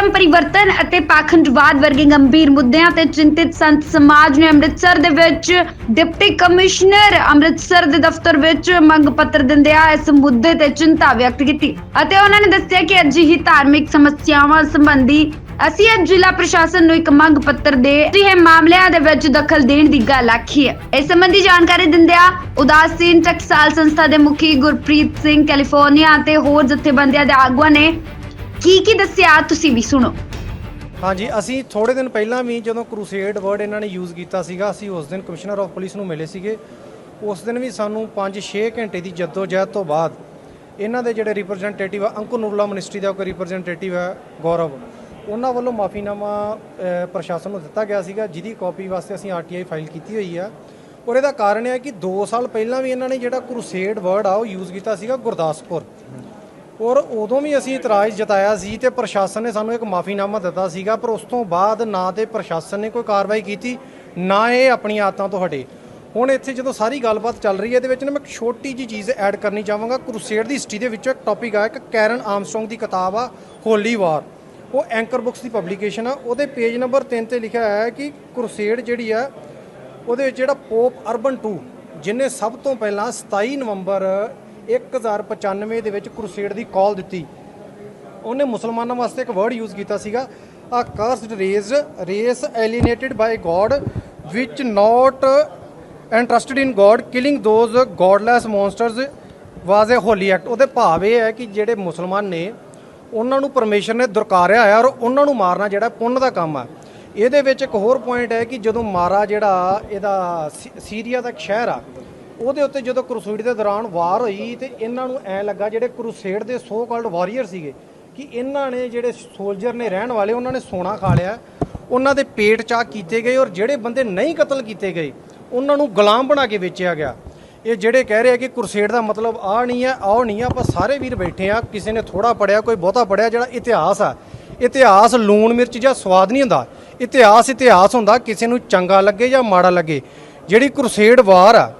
ਧਰਮ ਪਰਿਵਰਤਨ ਅਤੇ ਪਾਖੰਡਵਾਦ ਵਰਗੇ ਗੰਭੀਰ ਮੁੱਦਿਆਂ ਤੇ ਚਿੰਤਿਤ ਸੰਤ ਸਮਾਜ ਨੇ ਅੰਮ੍ਰਿਤਸਰ ਦੇ ਵਿੱਚ ਡਿਪਟੀ ਕਮਿਸ਼ਨਰ ਅੰਮ੍ਰਿਤਸਰ ਦੇ ਦਫ਼ਤਰ ਵਿੱਚ ਮੰਗ ਪੱਤਰ ਦਿੰਦਿਆਂ ਇਸ ਮੁੱਦੇ ਤੇ ਚਿੰਤਾ ਵਿਅਕਤ ਕੀਤੀ ਅਤੇ ਉਹਨਾਂ ਨੇ ਦੱਸਿਆ ਕਿ ਅਜਿਹੀ ਧਾਰਮਿਕ ਸਮੱਸਿਆਵਾਂ ਸੰਬੰਧੀ ਅਸੀਂ ਅੱਜ ਜ਼ਿਲ੍ਹਾ ਪ੍ਰਸ਼ਾਸਨ ਨੂੰ ਇੱਕ ਮੰਗ ਪੱਤਰ ਦੇ ਅਜਿਹੇ ਮਾਮਲਿਆਂ ਦੇ ਵਿੱਚ ਦਖਲ ਦੇਣ ਦੀ ਗੱਲ ਆਖੀ ਹੈ। ਇਸ ਸੰਬੰਧੀ ਜਾਣਕਾਰੀ ਦਿੰਦਿਆਂ ਉਦਾਸੀਨ ਟਕਸਾਲ ਸੰਸਥਾ ਦੇ ਮੁਖੀ ਗੁਰਪ੍ਰੀਤ ਸਿੰਘ ਕੈਲੀਫੋਰਨੀਆ ਅਤੇ ਹੋਰ ਜਥੇਬੰਦੀਆਂ ਦੇ ਆਗੂਆਂ ਨੇ ਕੀ ਕੀ ਦੱਸਿਆ ਤੁਸੀਂ ਵੀ ਸੁਣੋ। ਹਾਂਜੀ, ਅਸੀਂ ਥੋੜੇ ਦਿਨ ਪਹਿਲਾਂ ਵੀ ਜਦੋਂ ਕਰੂਸੇਡ ਵਰਡ ਇਹਨਾਂ ਨੇ ਯੂਜ਼ ਕੀਤਾ ਸੀਗਾ, ਅਸੀਂ ਉਸ ਦਿਨ ਕਮਿਸ਼ਨਰ ਆਫ ਪੁਲਿਸ ਨੂੰ ਮਿਲੇ ਸੀਗੇ। ਉਸ ਦਿਨ ਵੀ ਸਾਨੂੰ 5-6 ਘੰਟੇ ਦੀ ਜਦੋਜਹਿਦ ਤੋਂ ਬਾਅਦ ਇਹਨਾਂ ਦੇ ਜਿਹੜੇ ਰਿਪਰੈਜ਼ੈਂਟੇਟਿਵ ਆ, ਅੰਕੁਰ ਨੂਰਲਾ ਮਿਨਿਸਟਰੀ ਦਾ ਕੋਈ ਰਿਪਰੈਜ਼ੈਂਟੇਟਿਵ ਹੈ ਗੌਰਵ, ਉਹਨਾਂ ਵੱਲੋਂ ਮਾਫੀਨਾਮਾ ਪ੍ਰਸ਼ਾਸਨ ਨੂੰ ਦਿੱਤਾ ਗਿਆ ਸੀਗਾ, ਜਿਹਦੀ ਕਾਪੀ ਵਾਸਤੇ ਅਸੀਂ ਆਰਟੀਆਈ ਫਾਈਲ ਕੀਤੀ ਹੋਈ ਆ। ਔਰ ਇਹਦਾ ਕਾਰਨ ਇਹ ਹੈ ਕਿ 2 ਸਾਲ ਪਹਿਲਾਂ ਵੀ ਇਹਨਾਂ ਨੇ ਜਿਹੜਾ ਕਰੂਸੇਡ ਵਰਡ ਆ, ਉਹ ਯੂਜ਼ ਕੀਤਾ ਸੀਗਾ ਗੁਰਦਾਸਪੁਰ। ਔਰ ਉਦੋਂ ਵੀ ਅਸੀਂ ਇਤਰਾਜ਼ ਜਤਾਇਆ ਸੀ ਤੇ ਪ੍ਰਸ਼ਾਸਨ ਨੇ ਸਾਨੂੰ ਇੱਕ ਮਾਫੀਨਾਮਾ ਦਿੱਤਾ ਸੀਗਾ, ਪਰ ਉਸ ਤੋਂ ਬਾਅਦ ਨਾ ਤੇ ਪ੍ਰਸ਼ਾਸਨ ਨੇ ਕੋਈ ਕਾਰਵਾਈ ਕੀਤੀ, ਨਾ ਇਹ ਆਪਣੀਆਂ ਆਦਤਾਂ ਤੋਂ ਹਟੇ। ਹੁਣ ਇੱਥੇ ਜਦੋਂ ਸਾਰੀ ਗੱਲਬਾਤ ਚੱਲ ਰਹੀ ਹੈ, ਇਹਦੇ ਵਿੱਚ ਨਾ ਮੈਂ ਇੱਕ ਛੋਟੀ ਜੀ ਚੀਜ਼ ਐਡ ਕਰਨੀ ਚਾਹਾਂਗਾ। ਕਰੂਸੇਡ ਦੀ ਹਿਸਟਰੀ ਦੇ ਵਿੱਚੋਂ ਇੱਕ ਟੌਪਿਕ ਆ, ਇੱਕ ਕੈਰਨ ਆਰਮਸਟਰੋਂਗ ਦੀ ਕਿਤਾਬ ਆ ਹੋਲੀ ਵਾਰ ਉਹ ਐਂਕਰ ਬੁੱਕਸ ਦੀ ਪਬਲੀਕੇਸ਼ਨ ਆ। ਉਹਦੇ ਪੇਜ ਨੰਬਰ 3 ਤੇ ਲਿਖਿਆ ਹੋਇਆ ਹੈ ਕਿ ਕਰੂਸੇਡ ਜਿਹੜੀ ਆ, ਉਹਦੇ ਵਿੱਚ ਜਿਹੜਾ ਪੋਪ ਅਰਬਨ 2 ਜਿਨੇ ਸਭ ਤੋਂ ਪਹਿਲਾਂ 27 ਨਵੰਬਰ 1095 ਦੇ ਵਿੱਚ ਕਰੂਸੇਡ ਦੀ ਕਾਲ ਦਿੱਤੀ। ਉਹਨੇ ਮੁਸਲਮਾਨਾਂ ਵਾਸਤੇ ਇੱਕ ਵਰਡ ਯੂਜ਼ ਕੀਤਾ ਸੀਗਾ, a cursed race race alienated by God which not interested in God killing those godless monsters was a holy act ਉਹਦੇ ਭਾਵ ਇਹ ਹੈ ਕਿ ਜਿਹੜੇ ਮੁਸਲਮਾਨ ਨੇ, ਉਹਨਾਂ ਨੂੰ ਪਰਮੇਸ਼ਰ ਨੇ ਦੁਰਕਾਰਿਆ ਹੈ ਔਰ ਉਹਨਾਂ ਨੂੰ ਮਾਰਨਾ ਜਿਹੜਾ ਪੁੰਨ ਦਾ ਕੰਮ ਆ। ਇਹਦੇ ਵਿੱਚ ਇੱਕ ਹੋਰ ਪੁਆਇੰਟ ਹੈ ਕਿ ਜਦੋਂ ਮਾਰਾ ਜਿਹੜਾ, ਇਹਦਾ ਸੀ- ਸੀਰੀਆ ਦਾ ਇੱਕ ਸ਼ਹਿਰ ਆ ਉਹਦੇ ਉੱਤੇ ਜਦੋਂ ਕਰੂਸੇਡ ਦੇ ਦੌਰਾਨ ਵਾਰ ਹੋਈ ਤੇ ਇਹਨਾਂ ਨੂੰ ਐ ਲੱਗਾ ਜਿਹੜੇ ਕਰੂਸੇਡ ਦੇ ਸੋ ਕਾਲਡ ਵਾਰੀਅਰ ਸੀਗੇ ਕਿ ਇਹਨਾਂ ਨੇ ਜਿਹੜੇ ਸੋਲਜਰ ਨੇ ਰਹਿਣ ਵਾਲੇ, ਉਹਨਾਂ ਨੇ ਸੋਨਾ ਖਾ ਲਿਆ, ਉਹਨਾਂ ਦੇ ਪੇਟ ਚਾਕ ਕੀਤੇ ਗਏ ਔਰ ਜਿਹੜੇ ਬੰਦੇ ਨਹੀਂ ਕਤਲ ਕੀਤੇ ਗਏ, ਉਹਨਾਂ ਨੂੰ ਗੁਲਾਮ ਬਣਾ ਕੇ ਵੇਚਿਆ ਗਿਆ। ਇਹ ਜਿਹੜੇ ਕਹਿ ਰਹੇ ਆ ਕਿ ਕਰੂਸੇਡ ਦਾ ਮਤਲਬ ਆ ਨਹੀਂ ਹੈ, ਆਹ ਨਹੀਂ ਆ ਆਪਾਂ ਸਾਰੇ ਵੀਰ ਬੈਠੇ ਆ, ਕਿਸੇ ਨੇ ਥੋੜਾ ਪੜਿਆ ਕੋਈ ਬਹੁਤਾ ਪੜਿਆ ਜਿਹੜਾ ਇਤਿਹਾਸ ਆ। ਇਤਿਹਾਸ ਲੂਣ ਮਿਰਚ ਜਾਂ ਸਵਾਦ ਨਹੀਂ ਹੁੰਦਾ। ਇਤਿਹਾਸ ਇਤਿਹਾਸ ਹੁੰਦਾ, ਕਿਸੇ ਨੂੰ ਚੰਗਾ ਲੱਗੇ ਜਾਂ ਮਾੜਾ ਲੱਗੇ। ਜਿਹੜੀ ਕਰੂਸੇਡ ਵਾਰ ਆ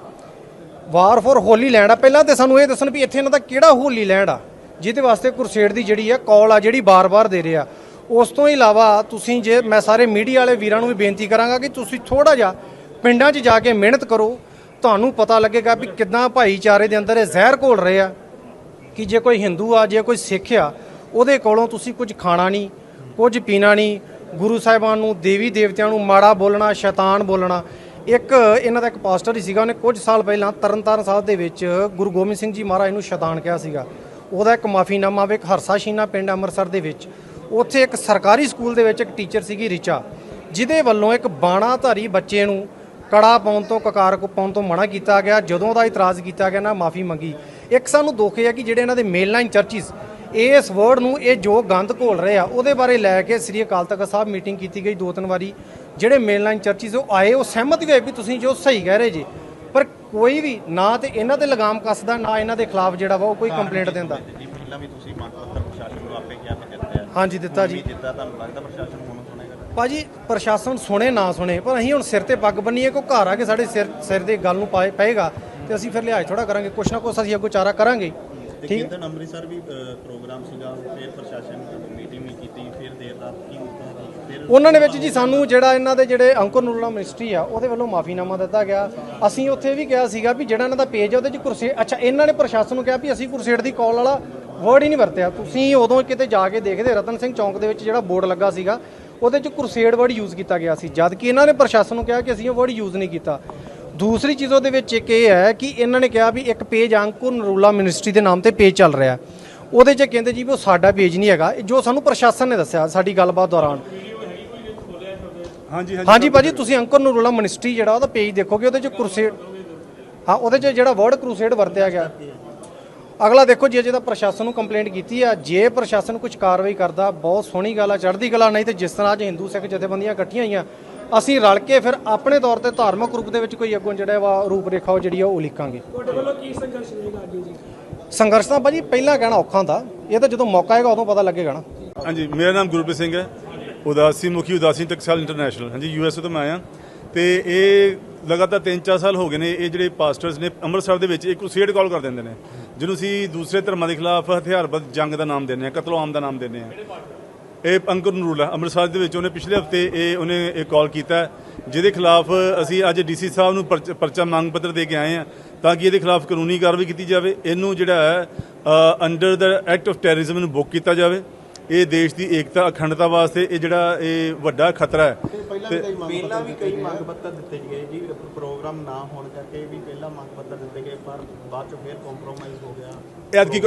ਵਾਰ ਫੋਰ ਹੋਲੀ ਲੈਂਡ ਆ। ਪਹਿਲਾਂ ਤੇ ਸਾਨੂੰ ਇਹ ਦੱਸਣ ਵੀ ਇੱਥੇ ਇਹਨਾਂ ਦਾ ਕਿਹੜਾ ਹੋਲੀ ਲੈਂਡ ਆ। ਜਿਹਦੇ ਵਾਸਤੇ ਕਰੂਸੇਡ ਦੀ ਜਿਹੜੀ ਆ ਕਾਲ ਆ, ਜਿਹੜੀ ਬਾਰ-ਬਾਰ ਦੇ ਰਿਹਾ ਉਸ ਤੋਂ ਇਲਾਵਾ ਤੁਸੀਂ ਜੇ ਮੈਂ ਸਾਰੇ ਮੀਡੀਆ ਵਾਲੇ ਵੀਰਾਂ ਨੂੰ ਵੀ ਬੇਨਤੀ ਕਰਾਂਗਾ ਕਿ ਤੁਸੀਂ ਥੋੜਾ ਜਿਹਾ ਪਿੰਡਾਂ 'ਚ ਜਾ ਕੇ ਮਿਹਨਤ ਕਰੋ। ਤੁਹਾਨੂੰ ਪਤਾ ਲੱਗੇਗਾ ਵੀ ਕਿੱਦਾਂ ਭਾਈਚਾਰੇ ਦੇ ਅੰਦਰ ਇਹ ਜ਼ਹਿਰ ਘੋਲ ਰਹੇ ਆ ਕਿ ਜੇ ਕੋਈ ਹਿੰਦੂ ਆ, ਜੇ ਕੋਈ ਸਿੱਖ ਆ, ਉਹਦੇ ਕੋਲੋਂ ਤੁਸੀਂ ਕੁਝ ਖਾਣਾ ਨਹੀਂ, ਕੁਝ ਪੀਣਾ ਨਹੀਂ। ਗੁਰੂ ਸਾਹਿਬਾਨ ਨੂੰ ਦੇਵੀ ਦੇਵਤਿਆਂ ਨੂੰ ਮਾੜਾ ਬੋਲਣਾ, ਸ਼ੈਤਾਨ ਬੋਲਣਾ ਇੱਕ ਇਹਨਾਂ ਦਾ ਇੱਕ ਪਾਸਟਰ ਹੀ ਸੀਗਾ, ਉਹਨੇ ਕੁਝ ਸਾਲ ਪਹਿਲਾਂ ਤਰਨਤਾਰਨ ਸਾਹਿਬ ਦੇ ਵਿੱਚ ਗੁਰੂ ਗੋਬਿੰਦ ਸਿੰਘ ਜੀ ਮਹਾਰਾਜ ਨੂੰ ਸ਼ੈਤਾਨ ਕਿਹਾ ਸੀਗਾ। ਉਹਦਾ ਇੱਕ ਮਾਫੀਨਾਮਾ ਵੇਖ ਇੱਕ ਹਰਸਾ ਸ਼ੀਨਾ ਪਿੰਡ ਅੰਮ੍ਰਿਤਸਰ ਦੇ ਵਿੱਚ। ਉੱਥੇ ਇੱਕ ਸਰਕਾਰੀ ਸਕੂਲ ਦੇ ਵਿੱਚ ਇੱਕ ਟੀਚਰ ਸੀਗੀ ਰਿਚਾ, ਜਿਹਦੇ ਵੱਲੋਂ ਇੱਕ ਬਾਣਾਧਾਰੀ ਬੱਚੇ ਨੂੰ ਕੜਾ ਪਾਉਣ ਤੋਂ, ਕਕਾਰ ਕੋ ਪਾਉਣ ਤੋਂ ਮਨਾ ਕੀਤਾ ਗਿਆ। ਜਦੋਂ ਦਾ ਇਤਰਾਜ਼ ਕੀਤਾ ਗਿਆ, ਨਾ ਮਾਫੀ ਮੰਗੀ। ਇੱਕ ਸਾਨੂੰ ਦੁੱਖ ਹੈ ਕਿ ਜਿਹੜੇ ਇਹਨਾਂ ਦੇ ਮੇਨ ਲਾਈਨ ਚਰਚਿਸ ਇਸ ਵਰਡ ਨੂੰ ਇਹ ਜੋ ਗੰਦ ਘੋਲ ਰਹੇ ਆ, ਉਹਦੇ ਬਾਰੇ ਲੈ ਕੇ ਸ੍ਰੀ ਅਕਾਲ ਤਖਤ ਸਾਹਿਬ ਮੀਟਿੰਗ ਕੀਤੀ ਗਈ ਦੋ ਤਿੰਨ ਵਾਰੀ। ਜਿਹੜੇ ਮੇਨ ਲਾਈਨ ਚਰਚਿਸ ਉਹ ਆਏ ਉਹ ਸਹਿਮਤ ਵੀ ਹੋਏ ਵੀ ਤੁਸੀਂ ਜੋ ਸਹੀ ਕਹਿ ਰਹੇ ਜੀ। ਪਰ ਕੋਈ ਵੀ ਨਾ ਤੇ ਇਹਨਾਂ ਤੇ ਲਗਾਮ ਕੱਸਦਾ ਨਾ ਇਹਨਾਂ ਦੇ ਖਿਲਾਫ ਜਿਹੜਾ ਵਾ ਉਹ ਕੋਈ ਕੰਪਲੇਂਟ ਦਿੰਦਾ। ਜੀ ਪਹਿਲਾਂ ਵੀ ਤੁਸੀਂ ਮੰਗ ਪੱਤਰ ਪ੍ਰਸ਼ਾਸਨ ਨੂੰ ਆਪੇ ਕਿਹਾ ਕਿ ਦਿੱਤਾ ਹੈ। ਹਾਂਜੀ ਦਿੱਤਾ ਜੀ। ਦਿੱਤਾ ਤੁਹਾਨੂੰ ਲੱਗਦਾ ਪ੍ਰਸ਼ਾਸਨ ਹੁਣ ਸੁਣੇਗਾ? ਭਾਜੀ ਪ੍ਰਸ਼ਾਸਨ ਸੁਣੇ ਨਾ ਸੁਣੇ ਪਰ ਅਸੀਂ ਹੁਣ ਸਿਰ ਤੇ ਪੱਗ ਬੰਨੀਏ ਕੋ ਘਰ ਆ ਕੇ ਸਾਡੇ ਸਿਰ ਸਿਰ ਦੇ ਗੱਲ ਨੂੰ ਪਾਏ ਪਏਗਾ ਤੇ ਅਸੀਂ ਫਿਰ ਲਿਹਾਜ਼ ਥੋੜਾ ਕਰਾਂਗੇ ਕੁਛ ਨਾ ਕੁਛ ਅਸੀਂ ਅੱਗੋਂ ਚਾਰਾ ਕਰਾਂਗੇ। ਠੀਕ? ਕਿੰਦਨ ਅੰਮ੍ਰਿਤਸਰ ਵੀ ਪ੍ਰੋਗਰਾਮ ਸੀਗਾ ਫਿਰ ਪ੍ਰਸ਼ਾਸਨ ਮੀਟਿੰਗ ਵੀ ਕੀਤੀ ਫਿਰ ਦੇਰ ਰਾਤ ਕੀ ਉਹਨਾਂ ਨੇ ਵਿੱਚ ਜੀ ਸਾਨੂੰ ਜਿਹੜਾ ਇਹਨਾਂ ਦੇ ਜਿਹੜੇ ਅੰਕੁਰ ਨੂਰਲਾ ਮਿਨਿਸਟਰੀ ਆ, ਉਹਦੇ ਵੱਲੋਂ ਮਾਫੀਨਾਮਾ ਦਿੱਤਾ ਗਿਆ। ਅਸੀਂ ਉੱਥੇ ਵੀ ਕਿਹਾ ਸੀਗਾ ਵੀ ਜਿਹੜਾ ਇਹਨਾਂ ਦਾ ਪੇਜ ਆ, ਉਹਦੇ 'ਚ ਕੁਰਸੇ ਅੱਛਾ, ਇਹਨਾਂ ਨੇ ਪ੍ਰਸ਼ਾਸਨ ਨੂੰ ਕਿਹਾ ਵੀ ਅਸੀਂ ਕੁਰਸੇਡ ਦੀ ਕਾਲ ਵਾਲਾ ਵਰਡ ਹੀ ਨਹੀਂ ਵਰਤਿਆ। ਤੁਸੀਂ ਉਦੋਂ ਕਿਤੇ ਜਾ ਕੇ ਦੇਖਦੇ, ਰਤਨ ਸਿੰਘ ਚੌਂਕ ਦੇ ਵਿੱਚ ਜਿਹੜਾ ਬੋਰਡ ਲੱਗਾ ਸੀਗਾ, ਉਹਦੇ 'ਚ ਕੁਰਸੇਡ ਵਰਡ ਯੂਜ਼ ਕੀਤਾ ਗਿਆ ਸੀ। ਜਦ ਕਿ ਇਹਨਾਂ ਨੇ ਪ੍ਰਸ਼ਾਸਨ ਨੂੰ ਕਿਹਾ ਕਿ ਅਸੀਂ ਉਹ ਵਰਡ ਯੂਜ਼ ਨਹੀਂ ਕੀਤਾ। ਦੂਸਰੀ ਚੀਜ਼ ਉਹਦੇ ਵਿੱਚ ਇੱਕ ਇਹ ਹੈ ਕਿ ਇਹਨਾਂ ਨੇ ਕਿਹਾ ਵੀ ਇੱਕ ਪੇਜ ਅੰਕੁਰ ਨਰੂਲਾ ਮਿਨਿਸਟਰੀ ਦੇ ਨਾਮ ਤੇ ਪੇਜ ਚੱਲ ਰਿਹਾ। ਉਹਦੇ 'ਚ ਕਹਿੰਦੇ ਜੀ ਵੀ ਉਹ ਸਾਡਾ ਪੇਜ ਨਹੀਂ ਹੈਗਾ। ਜੋ ਸਾਨੂੰ ਪ੍ਰਸ਼ਾਸਨ ਨੇ ਦੱਸਿਆ ਸਾਡੀ ਗੱਲਬਾਤ ਦੌਰਾਨ ਹਾਂਜੀ ਹਾਂਜੀ ਭਾਜੀ ਤੁਸੀਂ ਅੰਕਰ ਨੂਰੁੱਲਾ ਮਿਨਿਸਟਰੀ ਜਿਹੜਾ ਉਹਦਾ ਪੇਜ ਦੇਖੋਗੇ ਉਹਦੇ 'ਚ ਕਰੂਸੇਡ ਹਾਂ ਉਹਦੇ 'ਚ ਜਿਹੜਾ ਵਰਡ ਕਰੂਸੇਡ ਵਰਤਿਆ ਗਿਆ। ਅਗਲਾ ਦੇਖੋ ਜੇ ਜਿਹਦਾ ਪ੍ਰਸ਼ਾਸਨ ਨੂੰ ਕੰਪਲੇਂਟ ਕੀਤੀ ਆ। ਜੇ ਪ੍ਰਸ਼ਾਸਨ ਕੁਝ ਕਾਰਵਾਈ ਕਰਦਾ ਬਹੁਤ ਸੋਹਣੀ ਗੱਲ ਆ ਚੜ੍ਹਦੀ ਕਲਾ ਨਹੀਂ ਤੇ ਜਿਸ ਤਰ੍ਹਾਂ ਅੱਜ ਹਿੰਦੂ ਸਿੱਖ ਜਥੇਬੰਦੀਆਂ ਇਕੱਠੀਆਂ ਹੋਈਆਂ ਅਸੀਂ ਰਲ ਕੇ ਫਿਰ ਆਪਣੇ ਤੌਰ ਤੇ ਧਾਰਮਿਕ ਰੂਪ ਦੇ ਵਿੱਚ ਕੋਈ ਅੱਗੋਂ ਜਿਹੜਾ ਵਾ ਰੂਪ ਰੇਖਾ ਉਹ ਜਿਹੜੀ ਆ ਉਹ ਲਿਖਾਂਗੇ ਤੁਹਾਡੇ ਵੱਲੋਂ ਕੀ ਸੰਘਰਸ਼ ਰਹੇਗਾ ਅੱਗੇ ਜੀ? ਸੰਘਰਸ਼ ਤਾਂ ਭਾਜੀ ਪਹਿਲਾਂ ਕਹਿਣਾ ਔਖਾ ਹੁੰਦਾ। ਇਹ ਤਾਂ ਜਦੋਂ ਮੌਕਾ ਆਏਗਾ ਉਦੋਂ ਪਤਾ ਲੱਗੇਗਾ ਨਾ। ਹਾਂਜੀ ਮੇਰਾ ਨਾਮ ਗੁਰਪ੍ਰੀਤ ਸਿੰਘ ਹੈ। ਉਦਾਸੀ ਮੁਖੀ ਉਦਾਸੀ ਟੈਕਸਟਾਈਲ ਇੰਟਰਨੈਸ਼ਨਲ। ਹਾਂਜੀ ਯੂ ਐਸ ਏ ਤੋਂ ਮੈਂ ਆਇਆ। ਤੇ ਇਹ ਲਗਾਤਾਰ 3-4 ਸਾਲ ਹੋ ਗਏ ਨੇ, ਇਹ ਜਿਹੜੇ ਪਾਸਟਰਸ ਨੇ, ਅੰਮ੍ਰਿਤਸਰ ਦੇ ਵਿੱਚ ਇੱਕ ਕ੍ਰੂਸੇਡ ਕਾਲ ਕਰ ਦਿੰਦੇ ਨੇ, ਜਿਹਨੂੰ ਅਸੀਂ ਦੂਸਰੇ ਧਰਮਾਂ ਦੇ ਖਿਲਾਫ ਹਥਿਆਰਬੰਦ ਜੰਗ ਦਾ ਨਾਮ ਦਿੰਦੇ ਆ ਕਤਲੋ ਆਮ ਦਾ ਨਾਮ ਦਿੰਦੇ ਆ ਇਹ ਅੰਕੁਰ ਨਰੂਲਾ, ਅੰਮ੍ਰਿਤਸਰ ਦੇ ਵਿੱਚ ਉਹਨੇ ਪਿਛਲੇ ਹਫ਼ਤੇ ਇਹ ਉਹਨੇ ਇਹ ਕਾਲ ਕੀਤਾ, ਜਿਹਦੇ ਖਿਲਾਫ ਅਸੀਂ ਅੱਜ ਡੀਸੀ ਸਾਹਿਬ ਨੂੰ ਪਰਚ- ਪਰਚਾ ਮੰਗ ਪੱਤਰ ਦੇ ਕੇ ਆਏ ਹਾਂ, ਤਾਂ ਕਿ ਇਹਦੇ ਖਿਲਾਫ ਕਾਨੂੰਨੀ ਕਾਰਵਾਈ ਕੀਤੀ ਜਾਵੇ। ਇਹਨੂੰ ਜਿਹੜਾ ਹੈ under the act of terrorism ਨੂੰ ਬੁੱਕ ਕੀਤਾ ਜਾਵੇ। ਇਹ ਦੇਸ਼ ਦੀ ਏਕਤਾ ਅਖੰਡਤਾ ਵਾਸਤੇ ਇਹ ਜਿਹੜਾ ਇਹ ਵੱਡਾ ਖਤਰਾ ਹੈ। ਤੇ ਪਹਿਲਾਂ ਵੀ ਕਈ ਮੰਗ ਪੱਤਰ ਦਿੱਤੇ ਗਏ ਜੀ ਪ੍ਰੋਗਰਾਮ ਨਾ ਹੋਣ ਕਰਕੇ ਵੀ ਪਹਿਲਾਂ ਮੰਗ ਪੱਤਰ ਦਿੱਤੇ ਗਏ ਪਰ ਬਾਅਦ ਚ ਫਿਰ ਕੰਪਰੋਮਾਈਜ਼ ਹੋ ਗਿਆ। ਐਤਕੀ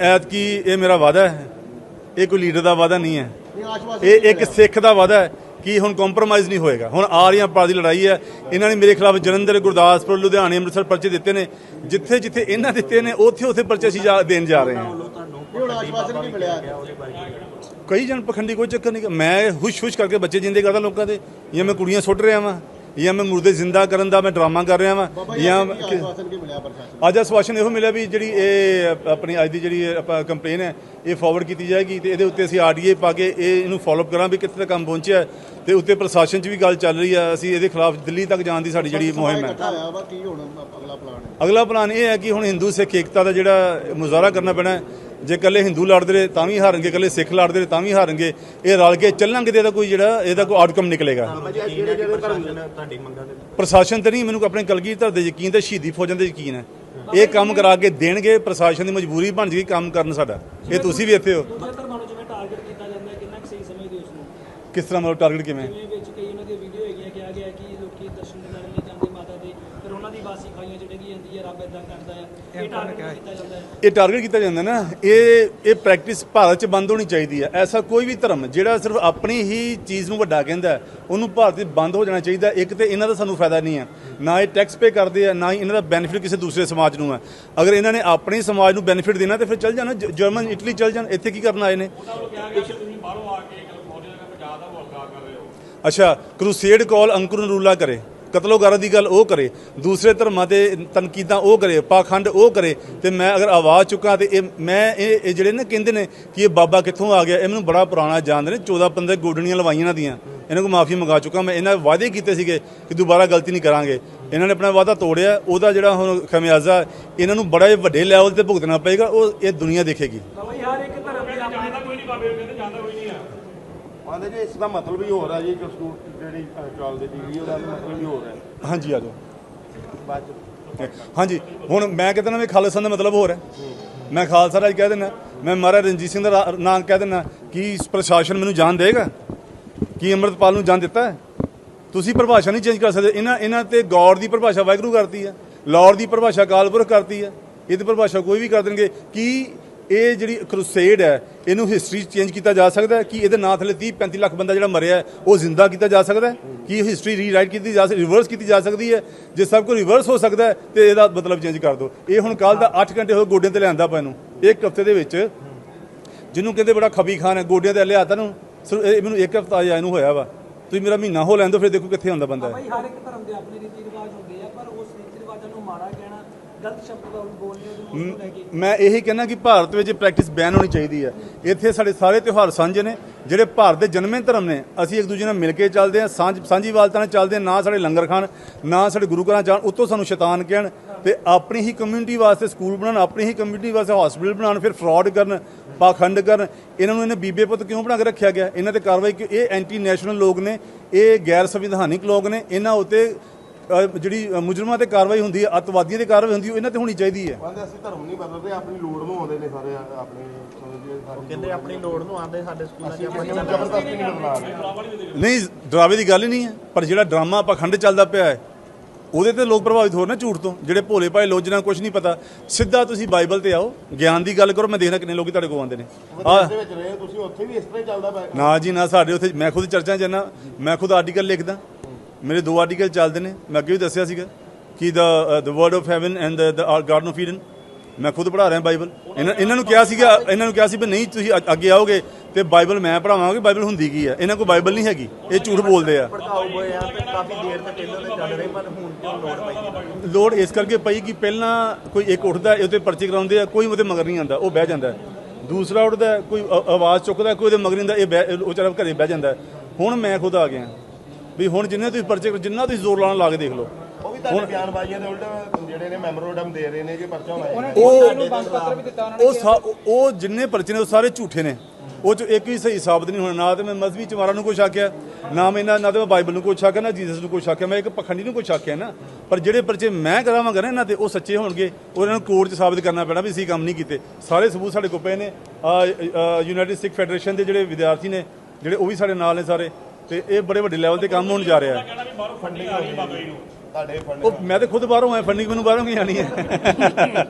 ਐਤਕੀ ਇਹ ਮੇਰਾ ਵਾਅਦਾ ਹੈ। ਇਹ ਕੋਈ ਲੀਡਰ ਦਾ ਵਾਅਦਾ ਨਹੀਂ ਹੈ। ਇਹ ਇੱਕ ਸਿੱਖ ਦਾ ਵਾਅਦਾ ਹੈ। ਕਿ ਹੁਣ ਕੰਪਰੋਮਾਈਜ਼ ਨਹੀਂ ਹੋਏਗਾ? ਹੁਣ ਆ ਰਹੀਆਂ ਪਾਰ ਦੀ ਲੜਾਈ ਹੈ। ਇਹਨਾਂ ਨੇ ਮੇਰੇ ਖਿਲਾਫ ਜਲੰਧਰ ਗੁਰਦਾਸਪੁਰ ਲੁਧਿਆਣੇ ਅੰਮ੍ਰਿਤਸਰ ਪਰਚੇ ਦਿੱਤੇ ਨੇ। ਜਿੱਥੇ ਜਿੱਥੇ ਇਹਨਾਂ ਦਿੱਤੇ ਨੇ ਉੱਥੇ ਉੱਥੇ ਪਰਚੇ ਅਸੀਂ ਦੇਣ ਜਾ ਰਹੇ ਹਾਂ? ਕਈ ਜਨ ਪਖੰਡੀ ਕੋਈ ਚੱਕਰ ਨਹੀਂ। ਮੈਂ ਹੁਸ਼ ਹੁਸ਼ ਕਰਕੇ ਬੱਚੇ ਜਿੰਦੇ ਕਰਦਾ ਲੋਕਾਂ ਦੇ। ਜਾਂ ਮੈਂ ਕੁੜੀਆਂ ਸੁੱਟ ਰਿਹਾ ਵਾਂ। ਜਾਂ ਮੈਂ ਮੁਰਦੇ ਜ਼ਿੰਦਾ ਕਰਨ ਦਾ ਮੈਂ ਡਰਾਮਾ ਕਰ ਰਿਹਾ ਵਾਂ ਜਾਂ ਅੱਜ ਆਸ਼ਵਾਸਨ ਇਹੋ ਮਿਲਿਆ ਵੀ ਜਿਹੜੀ ਇਹ ਆਪਣੀ ਅੱਜ ਦੀ ਜਿਹੜੀ ਆਪਾਂ ਕੰਪਲੇਨ ਹੈ ਇਹ ਫਾਰਵਰਡ ਕੀਤੀ ਜਾਏਗੀ ਤੇ ਇਹਦੇ ਉੱਤੇ ਅਸੀਂ ਆਰਡੀਏ ਪਾ ਕੇ ਇਹ ਇਹਨੂੰ ਫਾਲੋਅਪ ਕਰਾਂ ਵੀ ਕਿੱਥੇ ਤੱਕ ਕੰਮ ਪਹੁੰਚਿਆ ਤੇ ਉੱਤੇ ਪ੍ਰਸ਼ਾਸਨ 'ਚ ਵੀ ਗੱਲ ਚੱਲ ਰਹੀ ਹੈ ਅਸੀਂ ਇਹਦੇ ਖਿਲਾਫ ਦਿੱਲੀ ਤੱਕ ਜਾਣ ਦੀ ਸਾਡੀ ਜਿਹੜੀ ਮੁਹਿੰਮ ਹੈ। ਅਗਲਾ ਪਲਾਨ ਇਹ ਹੈ ਕਿ ਹੁਣ ਹਿੰਦੂ ਸਿੱਖ ਏਕਤਾ ਦਾ ਜਿਹੜਾ ਮੁਜ਼ਾਹਰਾ ਕਰਨਾ ਪੈਣਾ ਹੈ ਜੇ ਇਕੱਲੇ ਹਿੰਦੂ ਲੜਦੇ ਰਹੇ ਤਾਂ ਵੀ ਹਾਰਨਗੇ ਇਕੱਲੇ ਸਿੱਖ ਲੜਦੇ ਰਹੇ ਤਾਂ ਵੀ ਹਾਰਨਗੇ। ਇਹ ਰਲ ਕੇ ਚੱਲਾਂਗੇ ਤੇ ਇਹਦਾ ਕੋਈ ਜਿਹੜਾ ਇਹਦਾ ਕੋਈ ਆਊਟਕਮ ਨਿਕਲੇਗਾ। ਪ੍ਰਸ਼ਾਸਨ ਦੇ ਤੇ? ਨਹੀਂ ਮੈਨੂੰ ਆਪਣੇ ਕਲਗੀਧਰ ਦੇ ਯਕੀਨ ਤੇ ਸ਼ਹੀਦੀ ਫੌਜਾਂ ਦੇ ਯਕੀਨ ਹੈ। ਇਹ ਕੰਮ ਕਰਾ ਕੇ ਦੇਣਗੇ ਪ੍ਰਸ਼ਾਸਨ ਦੀ ਮਜਬੂਰੀ ਬਣ ਜੇਗੀ ਕੰਮ ਕਰਨ ਸਾਡਾ। ਇਹ ਤੁਸੀਂ ਵੀ ਇੱਥੇ ਹੋ। ਦੂਜੇ ਧਰਮਾਂ ਨੂੰ ਜਿਵੇਂ ਟਾਰਗੇਟ ਕੀਤਾ ਜਾਂਦਾ ਹੈ ਕਿੰਨਾ ਕੁ ਸਹੀ ਸਮਝਦੇ ਹੋ ਉਸ ਨੂੰ? ਕਿਸ ਤਰ੍ਹਾਂ ਮਤਲਬ ਟਾਰਗੇਟ ਕਿਵੇਂ? ਜਿਵੇਂ ਵਿੱਚ ਕਈ ਉਹਨਾਂ ਦੀਆਂ ਵੀਡੀਓ ਹੈਗੀਆਂ ਗਿਆ ਕਿ ਲੋਕੀ ਦਰਸ਼ਨ ਕਰਨ ਨਹੀਂ ਜਾਂਦੇ ਮਾਤਾ ਦੇ ਫਿਰ ਉਹਨਾਂ ਦੀ ਬਾਸੀ ਖਾਈਆਂ ਜਿਹੜੀ ਕੀ ਜਾਂਦੀ ਹੈ ਰੱਬ ਇਦਾਂ ਕਰਦਾ ਹੈ। ਇਹ ਟਾਰਗੇਟ ਕੀਤਾ ਜਾਂਦਾ ਹੈ। ਇਹ ਟਾਰਗੇਟ ਕੀਤਾ ਜਾਂਦਾ ਨਾ ਇਹ ਇਹ ਪ੍ਰੈਕਟਿਸ ਭਾਰਤ 'ਚ ਬੰਦ ਹੋਣੀ ਚਾਹੀਦੀ ਹੈ। ਐਸਾ ਕੋਈ ਵੀ ਧਰਮ ਜਿਹੜਾ ਸਿਰਫ ਆਪਣੀ ਹੀ ਚੀਜ਼ ਨੂੰ ਵੱਡਾ ਕਹਿੰਦਾ ਉਹਨੂੰ ਭਾਰਤ 'ਚ ਬੰਦ ਹੋ ਜਾਣਾ ਚਾਹੀਦਾ ਇੱਕ ਤੇ ਇਹਨਾਂ ਦਾ ਸਾਨੂੰ ਫਾਇਦਾ ਨਹੀਂ ਹੈ। ਨਾ ਇਹ ਟੈਕਸ ਪੇ ਕਰਦੇ ਆ ਨਾ ਹੀ ਇਹਨਾਂ ਦਾ ਬੈਨੀਫਿਟ ਕਿਸੇ ਦੂਸਰੇ ਸਮਾਜ ਨੂੰ ਹੈ। ਅਗਰ ਇਹਨਾਂ ਨੇ ਆਪਣੇ ਸਮਾਜ ਨੂੰ ਬੈਨੀਫਿਟ ਦੇਣਾ ਤੇ ਫਿਰ ਚੱਲ ਜਾਣਾ ਜਰਮਨ ਇਟਲੀ ਚੱਲ ਜਾਣ ਇੱਥੇ ਕੀ ਕਰਨ ਆਏ ਨੇ? ਅੱਛਾ ਕਰੂਸੇਡ ਕਾਲ ਅੰਕੁਰ ਨਰੂਲਾ ਕਰੇ। ਕਤਲੋਗਾਰਾਂ ਦੀ ਗੱਲ ਉਹ ਕਰੇ, ਦੂਸਰੇ ਧਰਮਾਂ ਤੇ ਤਨਕੀਦਾਂ ਉਹ ਕਰੇ, ਪਾਖੰਡ ਉਹ ਕਰੇ, ਤੇ ਮੈਂ ਅਗਰ ਆਵਾਜ਼ ਚੁੱਕਾਂ ਤੇ ਇਹ, ਮੈਂ ਇਹ ਇਹ ਜਿਹੜੇ ਨਾ ਕਹਿੰਦੇ ਨੇ ਕਿ ਇਹ ਬਾਬਾ ਕਿੱਥੋਂ ਆ ਗਿਆ, ਇਹ ਮੈਨੂੰ ਬੜਾ ਪੁਰਾਣਾ ਜਾਣਦੇ ਨੇ 14 15 ਗੋਡਣੀਆਂ ਲਵਾਈਆਂ ਇਹਨਾਂ ਦੀਆਂ। ਇਹਨਾਂ ਕੋਲ ਮਾਫੀ ਮੰਗਾ ਚੁੱਕਾ ਮੈਂ, ਇਹਨਾਂ ਵਾਅਦੇ ਕੀਤੇ ਸੀਗੇ ਕਿ ਦੁਬਾਰਾ ਗਲਤੀ ਨਹੀਂ ਕਰਾਂਗੇ। ਇਹਨਾਂ ਨੇ ਆਪਣਾ ਵਾਅਦਾ ਤੋੜਿਆ, ਉਹਦਾ ਜਿਹੜਾ ਹੁਣ ਖਮਿਆਜ਼ਾ, ਇਹਨਾਂ ਨੂੰ ਬੜਾ ਵੱਡੇ ਲੈਵਲ ਤੇ ਭੁਗਤਣਾ ਪਏਗਾ, ਉਹ ਇਹ ਦੁਨੀਆ ਦੇਖੇਗੀ। ਬਾਬਾ ਜੀ ਇੱਕ ਧਰਮ ਦੀ ਆਪਣੀ ਆਂਦੇ ਜੀ ਇਸ ਦਾ ਮਤਲਬ ਹੀ ਹੋਰ ਹੈ ਜੀ ਜੋ ਸਕੂਲ ਜਿਹੜੀ ਅ, ਚੱਲਦੀ ਡਿਗਰੀ ਉਹਦਾ ਵੀ ਮਤਲਬ ਹੀ ਹੋਰ ਹੈ ਹਾਂਜੀ ਆ ਜਾਓ। ਬਾਅਦ ਹਾਂਜੀ ਹੁਣ ਮੈਂ ਕਹਿੰਦਾ ਨਾ ਵੀ ਖਾਲਸਾ ਦਾ ਮਤਲਬ ਹੋਰ ਹੈ। ਮੈਂ ਖਾਲਸਾ ਰਾਜ ਕਹਿ ਦਿੰਦਾ ਮੈਂ ਮਹਾਰਾਜ ਰਣਜੀਤ ਸਿੰਘ ਦਾ ਨਾਮ ਕਹਿ ਦਿੰਦਾ ਕੀ ਪ੍ਰਸ਼ਾਸਨ ਮੈਨੂੰ ਜਾਨ ਦੇਗਾ ਕੀ ਅੰਮ੍ਰਿਤਪਾਲ ਨੂੰ ਜਾਨ ਦਿੱਤਾ ਹੈ? ਤੁਸੀਂ ਪਰਿਭਾਸ਼ਾ ਨਹੀਂ ਚੇਂਜ ਕਰ ਸਕਦੇ। ਇਹਨਾਂ ਇਹਨਾਂ ਤੇ ਗੌਡ ਦੀ ਪਰਿਭਾਸ਼ਾ ਵਾਹਿਗੁਰੂ ਕਰਤੀ ਹੈ ਲਾਰਡ ਦੀ ਪਰਿਭਾਸ਼ਾ ਕਾਲਪੁਰਖ ਕਰਤੀ ਹੈ ਇਹਦੀ ਪਰਿਭਾਸ਼ਾ ਕੋਈ ਵੀ ਕਰ ਦੇਣਗੇ। ਕੀ ਇਹ ਜਿਹੜੀ ਕਰੂਸੇਡ ਹੈ, ਇਹਨੂੰ ਹਿਸਟਰੀ ਚੇਂਜ ਕੀਤਾ ਜਾ ਸਕਦਾ ਹੈ? ਕਿ ਇਹਦੇ ਨਾਂ ਥੱਲੇ 30 35 ਲੱਖ ਬੰਦਾ ਜਿਹੜਾ ਮਰਿਆ ਉਹ ਜ਼ਿੰਦਾ ਕੀਤਾ ਜਾ ਸਕਦਾ ਹੈ? ਕੀ ਹਿਸਟਰੀ ਰੀਰਾਈਟ ਕੀਤੀ ਜਾ ਸਕਦੀ ਰਿਵਰਸ ਕੀਤੀ ਜਾ ਸਕਦੀ ਹੈ? ਜੇ ਸਭ ਕੁਝ ਰਿਵਰਸ ਹੋ ਸਕਦਾ ਹੈ, ਤੇ ਇਹਦਾ ਮਤਲਬ ਚੇਂਜ ਕਰ ਦਿਓ। ਇਹ ਹੁਣ ਕੱਲ ਦਾ 8 ਘੰਟੇ ਹੋਏ ਗੋਡਿਆਂ ਤੇ ਲਿਆਂਦਾ ਪਿਆ ਨੂੰ ਇੱਕ ਹਫ਼ਤੇ ਦੇ ਵਿੱਚ, ਜਿਹਨੂੰ ਕਹਿੰਦੇ ਬੜਾ ਖਬੀ ਖਾਨ ਹੈ, ਗੋਡਿਆਂ ਤੇ ਲਿਆਤਾ ਨੂੰ ਸਿਰਫ ਇਹ ਮੈਨੂੰ ਇੱਕ ਹਫ਼ਤਾ ਆਇਆ ਇਹਨੂੰ ਹੋਇਆ ਵਾ। ਤੁਸੀਂ ਮੇਰਾ ਮਹੀਨਾ ਹੋ ਲੈਣ ਦਿਓ, ਫਿਰ ਦੇਖੋ ਕਿੱਥੇ ਹੁੰਦਾ ਬੰਦਾ ਇਹ। ਹਰ ਇੱਕ ਧਰਮ ਦੇ ਆਪਣੇ ਰੀਤੀ ਰਿਵਾਜ ਹੁੰਦੇ ਆ, ਪਰ ਉਸ ਰੀਤੀ ਰਿਵਾਜਾਂ ਨੂੰ ਮਾੜਾ ਕਹਿਣਾ ਗਲਤ ਸ਼ਬਦ ਲੈ ਕੇ ਮੈਂ ਇਹੀ ਕਹਿੰਦਾ ਕਿ ਭਾਰਤ ਵਿੱਚ ਪ੍ਰੈਕਟਿਸ ਬੈਨ ਹੋਣੀ ਚਾਹੀਦੀ ਹੈ। ਇੱਥੇ ਸਾਡੇ ਸਾਰੇ ਤਿਉਹਾਰ ਸਾਂਝੇ ਨੇ ਜਿਹੜੇ ਭਾਰਤ ਦੇ ਜਨਮੇ ਧਰਮ ਨੇ ਅਸੀਂ ਇੱਕ ਦੂਜੇ ਨਾਲ ਮਿਲ ਕੇ ਚੱਲਦੇ ਹਾਂ ਸਾਂਝ ਸਾਂਝੀਵਾਲਤਾ ਨਾਲ ਚੱਲਦੇ ਹਾਂ ਨਾ ਸਾਡੇ ਲੰਗਰ ਖਾਣ ਨਾ ਸਾਡੇ ਗੁਰੂ ਘਰਾਂ ਜਾਣ ਉੱਤੋਂ ਸਾਨੂੰ ਸ਼ੈਤਾਨ ਕਹਿਣ ਤੇ ਆਪਣੀ ਹੀ ਕਮਿਊਨਿਟੀ ਵਾਸਤੇ ਸਕੂਲ ਬਣਾਉਣ ਆਪਣੀ ਹੀ ਕਮਿਊਨਿਟੀ ਵਾਸਤੇ ਹਸਪੀਟਲ ਬਣਾਉਣ ਫਿਰ ਫਰਾਡ ਕਰਨ ਪਾਖੰਡ ਕਰਨ। ਇਹਨਾਂ ਨੂੰ ਇਹਨੇ ਬੀਬੇ ਪੁੱਤ ਕਿਉਂ ਬਣਾ ਕੇ ਰੱਖਿਆ ਗਿਆ? ਇਹਨਾਂ ਤੇ ਕਾਰਵਾਈ ਕਿ ਇਹ ਐਂਟੀ ਨੈਸ਼ਨਲ ਲੋਕ ਨੇ ਇਹ ਗੈਰ ਸੰਵਿਧਾਨਿਕ ਲੋਕ ਨੇ ਇਹਨਾਂ ਉੱਤੇ ਜਿਹੜੀ ਮੁਜਰਮਾਂ ਤੇ ਕਾਰਵਾਈ ਹੁੰਦੀ ਹੈ ਅੱਤਵਾਦੀਆਂ ਤੇ ਕਾਰਵਾਈ ਹੁੰਦੀ ਹੈ ਇਹਨਾਂ ਤੇ ਹੋਣੀ ਚਾਹੀਦੀ ਹੈ। ਆਂਦੇ ਅਸੀਂ ਧਰਮ ਨਹੀਂ ਬਦਲਦੇ ਆਪਣੀ ਲੋੜ ਨੂੰ ਆਉਂਦੇ ਨੇ ਸਾਰੇ ਆਪਣੇ ਕਹਿੰਦੇ ਆਪਣੀ ਲੋੜ ਨੂੰ ਆਉਂਦੇ ਸਾਡੇ ਸਕੂਲਾਂ 'ਚ ਆਪਾਂ ਜ਼ਬਰਦਸਤੀ ਨਹੀਂ ਬਦਲਾ ਰਹੇ। ਨਹੀਂ ਡਰਾਵੇ ਦੀ ਗੱਲ ਹੀ ਨਹੀਂ ਹੈ ਪਰ ਜਿਹੜਾ ਡਰਾਮਾ ਪਖੰਡ ਚੱਲਦਾ ਪਿਆ ਹੈ ਉਹਦੇ ਤੇ ਲੋਕ ਪ੍ਰਭਾਵਿਤ ਹੋ ਰਹੇ ਨੇ ਝੂਠ ਤੋਂ ਜਿਹੜੇ ਭੋਲੇ ਭਾਏ ਲੋਕ ਜਿਨ੍ਹਾਂ ਨੂੰ ਕੁਝ ਨਹੀਂ ਪਤਾ ਸਿੱਧਾ ਤੁਸੀਂ ਬਾਈਬਲ ਤੇ ਆਓ ਗਿਆਨ ਦੀ ਗੱਲ ਕਰੋ ਮੈਂ ਦੇਖਦਾ ਕਿੰਨੇ ਲੋਕੀ ਤੁਹਾਡੇ ਕੋਲ ਆਉਂਦੇ ਨੇ। ਦੇ ਵਿੱਚ ਰਹੇ ਤੁਸੀਂ ਉੱਥੇ ਵੀ ਇਸ ਤਰ੍ਹਾਂ ਹੀ ਚੱਲਦਾ ਪਿਆ। ਨਾ ਜੀ ਨਾ ਸਾਡੇ ਉੱਥੇ ਮੈਂ ਖੁਦ ਚਰਚਾ ਜਾਣਾ ਮੈਂ ਖੁਦ ਆਰਟੀਕਲ ਲਿਖਦਾ। ਮੇਰੇ ਦੋ ਆਰਟੀਕਲ ਚੱਲਦੇ ਨੇ। ਮੈਂ ਅੱਗੇ ਵੀ ਦੱਸਿਆ ਸੀਗਾ ਕਿ ਦਾ the word of heaven and the garden of Eden ਮੈਂ ਖੁਦ ਪੜ੍ਹਾ ਰਿਹਾ ਬਾਈਬਲ। ਇਹਨਾਂ ਇਹਨਾਂ ਨੂੰ ਕਿਹਾ ਸੀਗਾ, ਇਹਨਾਂ ਨੂੰ ਕਿਹਾ ਸੀ ਵੀ ਨਹੀਂ, ਤੁਸੀਂ ਅੱਗੇ ਆਓਗੇ ਤੇ ਬਾਈਬਲ ਮੈਂ ਪੜ੍ਹਾਵਾਂਗਾ ਬਾਈਬਲ ਹੁੰਦੀ ਕੀ ਹੈ? ਇਹਨਾਂ ਕੋਲ ਬਾਈਬਲ ਨਹੀਂ ਹੈਗੀ। ਇਹ ਝੂਠ ਬੋਲਦੇ ਆ। ਲੋੜ ਇਸ ਕਰਕੇ ਪਈ ਕਿ ਪਹਿਲਾਂ ਕੋਈ ਇੱਕ ਉੱਠਦਾ, ਇਹ ਉੱਤੇ ਪਰਚੇ ਕਰਾਉਂਦੇ ਆ, ਕੋਈ ਉਹਦੇ ਮਗਰ ਨਹੀਂ ਆਂਦਾ ਉਹ ਬਹਿ ਜਾਂਦਾ ਦੂਸਰਾ ਉੱਠਦਾ, ਕੋਈ ਆਵਾਜ਼ ਚੁੱਕਦਾ, ਕੋਈ ਉਹਦੇ ਮਗਰ ਨਹੀਂ ਆਂਦਾ ਇਹ ਬਹਿ- ਉਹ ਵਿਚਾਰਾ ਘਰੇ ਬਹਿ ਜਾਂਦਾ ਹੁਣ ਮੈਂ ਖੁਦ ਆ ਗਿਆ। ਵੀ ਹੁਣ ਜਿੰਨੇ ਤੁਸੀਂ ਪਰਚੇ ਜਿੰਨਾ ਤੁਸੀਂ ਜ਼ੋਰ ਲਾਉਣ ਲਾ ਕੇ ਦੇਖ ਲਓ। ਉਹ ਵੀ ਤੁਹਾਡੇ ਬਿਆਨਬਾਜ਼ੀਆਂ ਦੇ ਉਲਟ ਜਿਹੜੇ ਨੇ ਮੈਮੋਰੰਡਮ ਦੇ ਰਹੇ ਨੇ ਕਿ ਪਰਚਾ ਹੋਣਾ ਉਹ ਉਹ ਜਿੰਨੇ ਪਰਚੇ ਨੇ ਉਹ ਸਾਰੇ ਝੂਠੇ ਨੇ। ਉਹ ਚ ਇੱਕ ਵੀ ਸਹੀ ਸਾਬਤ ਨਹੀਂ ਹੋਣਾ ਨਾ ਤੇ ਮੈਂ ਮਜ਼ਹਬੀ ਚਮਾਰਾਂ ਨੂੰ ਕੁਛ ਆਖਿਆ ਨਾ ਮੈਂ ਇਹਨਾਂ ਨਾ ਤੇ ਮੈਂ ਬਾਈਬਲ ਨੂੰ ਕੁਛ ਆਖਿਆ ਨਾ ਜੀਸਸ ਨੂੰ ਕੁਛ ਆਖਿਆ ਮੈਂ ਇੱਕ ਪਖੰਡੀ ਨੂੰ ਕੁਛ ਆਖਿਆ ਨਾ। ਪਰ ਜਿਹੜੇ ਪਰਚੇ ਮੈਂ ਕਰਾਵਾਂਗਾ ਨਾ ਇਹਨਾਂ ਤੇ ਉਹ ਸੱਚੇ ਹੋਣਗੇ। ਉਹਨਾਂ ਨੂੰ ਕੋਰਟ 'ਚ ਸਾਬਤ ਕਰਨਾ ਪੈਣਾ ਵੀ ਅਸੀਂ ਕੰਮ ਨਹੀਂ ਕੀਤੇ। ਸਾਰੇ ਸਬੂਤ ਸਾਡੇ ਕੋਲ ਪਏ ਨੇ। ਯੂਨਾਈਟਿਡ ਸਿੱਖ ਫੈਡਰੇਸ਼ਨ ਦੇ ਜਿਹੜੇ ਵਿਦਿਆਰਥੀ ਨੇ ਜਿਹੜੇ ਉਹ ਵੀ ਸਾਡੇ ਨਾਲ ਨੇ ਸਾਰੇ। ਤੇ ਇਹ ਬੜੇ ਵੱਡੇ ਲੈਵਲ ਤੇ ਕੰਮ ਹੋਣ ਜਾ ਰਿਹਾ ਹੈ। ਤੁਹਾਡੇ ਉਹ ਮੈਂ ਤੇ ਖੁਦ ਬਾਹਰੋਂ ਆਇਆ ਫੰਡਿੰਗ ਮੈਨੂੰ ਬਾਹਰੋਂ ਕੀ ਆਣੀ ਹੈ?